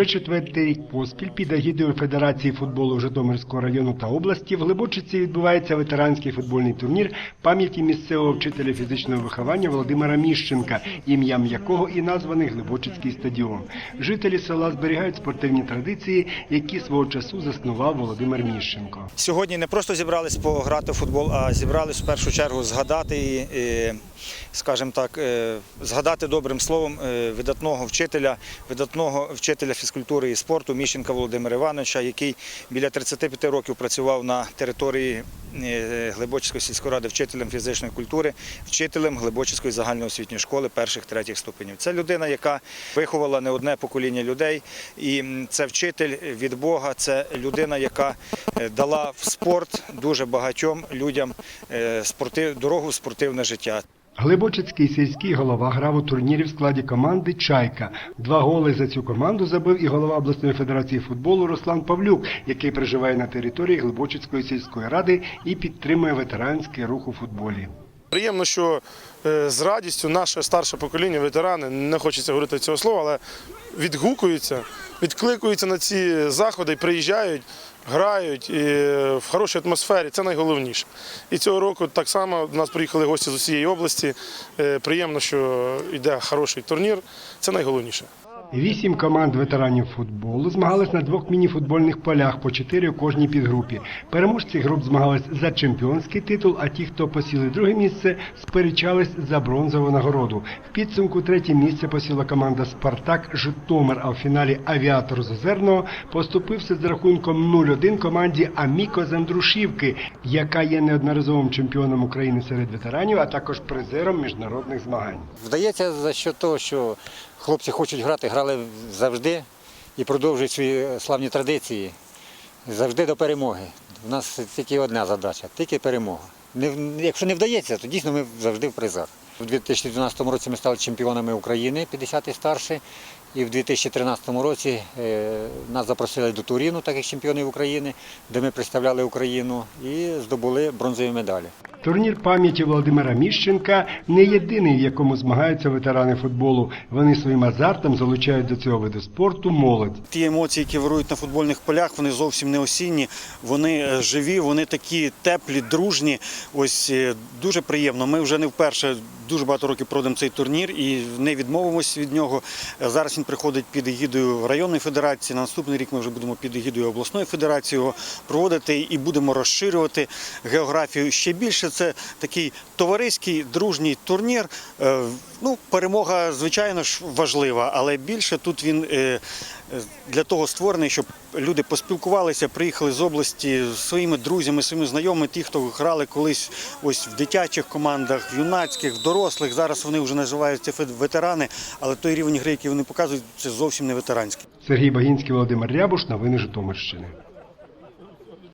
Вже четвертий рік поспіль під агідою Федерації футболу Житомирського району та області в Глибочиці відбувається ветеранський футбольний турнір пам'яті місцевого вчителя фізичного виховання Володимира Міщенка, ім'ям якого і названий Глибочицький стадіон. Жителі села зберігають спортивні традиції, які свого часу заснував Володимир Міщенко. Сьогодні не просто зібрались пограти в футбол, а зібрались в першу чергу згадати, і, скажімо так, е, згадати добрим словом е, видатного вчителя, видатного вчителя фізкультури і спорту Міщенка Володимира Івановича, який біля 35 років працював на території е, Глибочицької сільської ради вчителем фізичної культури, вчителем Глибочицької загальноосвітньої школи перших третіх ступенів. Це людина, яка виховала не одне покоління людей, і це вчитель від Бога, це людина, яка е, дала в спорт дуже багатьом людям е, дорогу в спортивне життя. Глибочицький сільський голова грав у турнірі в складі команди Чайка. Два голи за цю команду забив і голова обласної федерації футболу Руслан Павлюк, який проживає на території Глибочицької сільської ради і підтримує ветеранський рух у футболі. Приємно, що е, з радістю наше старше покоління, ветерани, не хочеться говорити цього слова, але відгукуються, відкликуються на ці заходи, приїжджають, грають і в хорошій атмосфері. Це найголовніше. І цього року так само до нас приїхали гості з усієї області. Е, Приємно, що йде хороший турнір. Це найголовніше. Вісім команд ветеранів футболу змагались на двох міні-футбольних полях по чотири у кожній підгрупі. Переможці груп змагались за чемпіонський титул, а ті, хто посіли друге місце, сперечались за бронзову нагороду. В підсумку третє місце посіла команда Спартак Житомир, а в фіналі авіатор з Озерного поступився з рахунком 0-1 команді Аміко з Андрушівки, яка є неодноразовим чемпіоном України серед ветеранів, а також призером міжнародних змагань. Вдається за що того, що хлопці хочуть грати, грати, грали завжди і продовжують свої славні традиції завжди до перемоги. У нас тільки одна задача, тільки перемога. Не, якщо не вдається, то дійсно ми завжди в призах. У 2012 році ми стали чемпіонами України 50 і старше, і в 2013 році е, нас запросили до Туріну, так як чемпіонів України, де ми представляли Україну і здобули бронзові медалі. Турнір пам'яті Володимира Міщенка не єдиний, в якому змагаються ветерани футболу. Вони своїм азартом залучають до цього виду спорту молодь. Ті емоції, які вирують на футбольних полях, вони зовсім не осінні, вони е, живі, вони такі теплі, дружні. Ось е, дуже приємно. Ми вже не вперше дуже багато років проводимо цей турнір і не відмовимось від нього. Е, Зараз він приходить під егідою районної федерації. На наступний рік ми вже будемо під егідою обласної федерації його проводити і будемо розширювати географію ще більше. Це такий товариський дружній турнір. Е, Ну, перемога, звичайно ж, важлива, але більше тут він е, е, для того створений, щоб люди поспілкувалися, приїхали з області зі своїми друзями, своїми знайомими, ті, хто грали колись ось в дитячих командах, в юнацьких, в дорослих. Зараз вони вже називаються ветерани, але той рівень гри, який вони показують, це зовсім не ветеранський. Сергій Багінський, Володимир Рябуш. Новини Житомирщини.